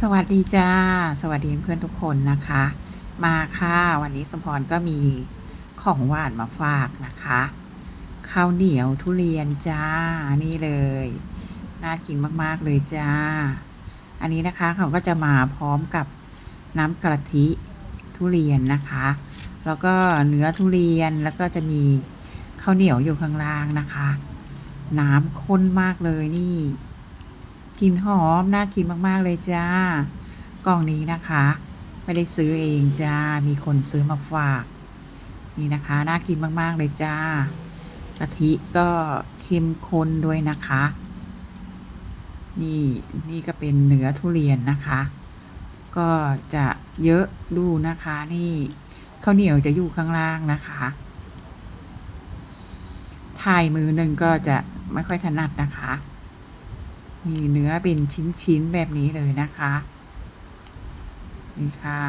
สวัสดีจ้า สวัสดีเพื่อนทุกคนนะคะ มาค่ะ วันนี้สมพรก็มีของหวานมาฝากนะคะข้าวเหนียวทุเรียนจ้านี่เลย น่ากินมากๆเลยจ้า อันนี้นะคะเขาก็จะมาพร้อมกับน้ำกะทิทุเรียนนะคะ แล้วก็เนื้อทุเรียนแล้วก็จะมีข้าวเหนียวอยู่ข้างล่างนะคะ น้ำข้นมากเลยนี่ กลิ่นหอมน่ากินมากๆเลยจ้ากล่องนี้นะคะ ไม่ได้ซื้อเองจ้ามีคนซื้อมาฝาก นี่นะคะน่ากินมากๆเลยจ้ากะทิก็เข้มข้นด้วยนะคะ นี่นี่ก็เป็นเนื้อทุเรียนนะคะ ก็จะเยอะดูนะคะ นี่ข้าวเหนียวจะอยู่ข้างล่างนะคะถ่ายมือหนึ่งก็จะไม่ค่อยถนัดนะคะ มีเนื้อเป็นชิ้นๆแบบนี้เลยนะคะ นี่ค่ะ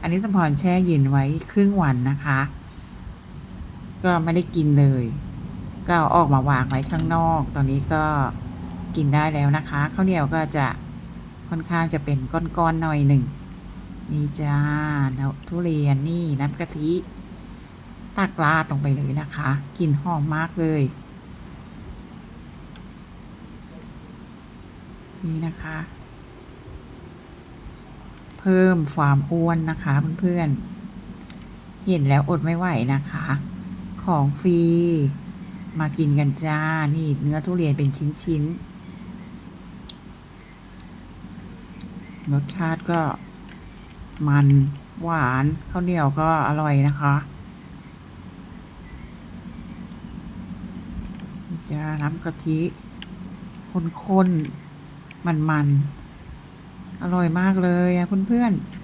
อันนี้สมพรแช่เย็นไว้ครึ่งวันนะคะ ก็ไม่ได้กินเลย ก็เอาออกมาวางไว้ข้างนอก ตอนนี้ก็กินได้แล้วนะคะข้าวเหนียวก็จะค่อนข้างจะเป็นก้อนๆหน่อยหนึ่งนี่จ้าแล้วทุเรียนนี่น้ำกะทิตักราดลงไปเลยนะคะกลิ่นหอมมากเลย นี่นะคะ เพิ่มความอ้วนนะคะเพื่อนๆ เห็นแล้วอดไม่ไหวนะคะ ของฟรี มากินกันจ้า นี่เนื้อทุเรียนเป็นชิ้นๆ รสชาติก็มันหวานข้าวเหนียวก็อร่อยนะคะจ้าน้ำกะทิข้นๆ มันๆอร่อยมากเลยอะเพื่อนๆ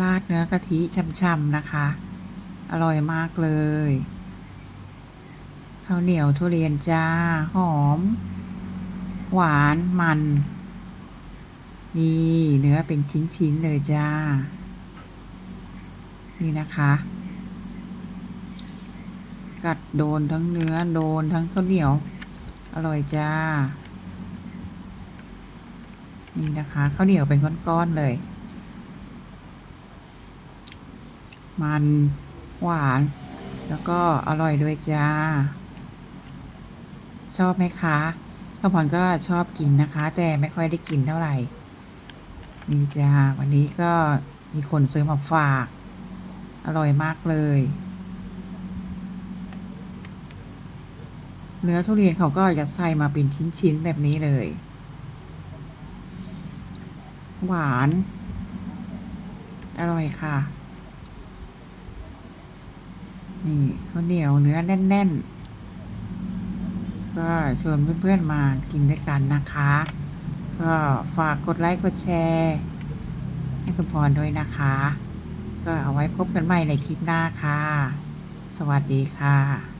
ราดเนื้อกะทิช่ำๆนะคะ อร่อยมากเลยข้าวเหนียวทุเรียนจ้า หอม หวานมัน นี่เนื้อเป็นชิ้น ๆ เลยจ้า นี่นะคะ กัดโดนทั้งเนื้อโดนทั้งข้าวเหนียว อร่อยจ้า นี่นะคะข้าวเหนียวเป็นก้อนๆเลย มันหวาน แล้วก็อร่อยด้วยจ้า ชอบไหมคะข้าวพรก็ชอบกินนะคะ แต่ไม่ค่อยได้กินเท่าไหร่ นี่จ้าวันนี้ก็มีคนซื้อมาฝาก อร่อยมากเลย เนื้อทุเรียนเขาก็จะใส่มาเป็นชิ้นๆแบบนี้เลย หวาน อร่อยค่ะ นี่ข้าวเหนียวเนื้อแน่น ๆ ก็ชวนเพื่อนๆมากินด้วยกันนะคะ ก็ฝากกดไลค์กดแชร์ให้สมพรด้วยนะคะ ก็เอาไว้พบกันใหม่ในคลิปหน้าค่ะ สวัสดีค่ะ